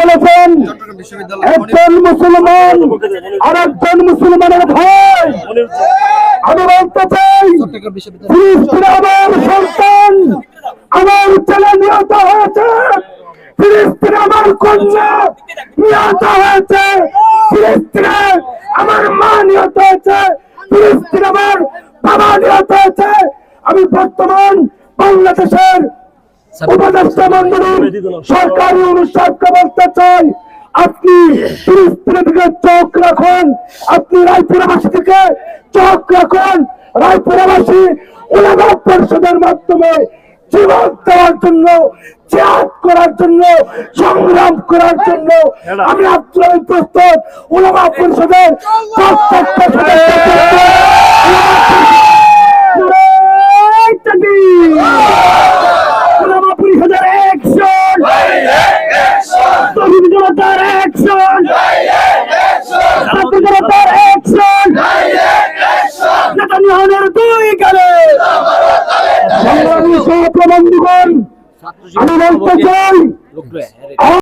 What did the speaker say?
বলেছেন? একজন মুসলমান আর একজন মুসলমানের ভাই আমি বলতে চাই আমার সন্তান আমার ছেলে নিহত হয়েছে। ফিলিস্তিনে আমার কন্যা নিহত হয়েছে। ফিলিস্তিনে আমার মা নিহত হয়েছে। ফিলিস্তিনে আমার বাবা নিহত হয়েছে। আমি বর্তমান বাংলাদেশের উপদেষ্টা মন্ডলীর সরকারি অনুষ্ঠানকে বলতে চাই। আপনি দিকে চোখ রাখুন। আপনি রায়পুরাবাসী থেকে চোখ রাখুন। রায়পুরাবাসী ওলামা পরিষদের মাধ্যমে জীবন দেওয়ার জন্য ত্যাগ করার জন্য সংগ্রাম করার জন্য আমি আপনার প্রস্তুত। ওলামা পরিষদের প্রত্যেকটা সদস্য ওলামা পরিষদের অ্যাকশন জনতার অ্যাকশন ছাত্র জনতার অ্যাকশন নেতানিয়াহুর দুই গেলে! সংগ্রামী সহপ্রবন্ধুগণ আমি বলতে চাই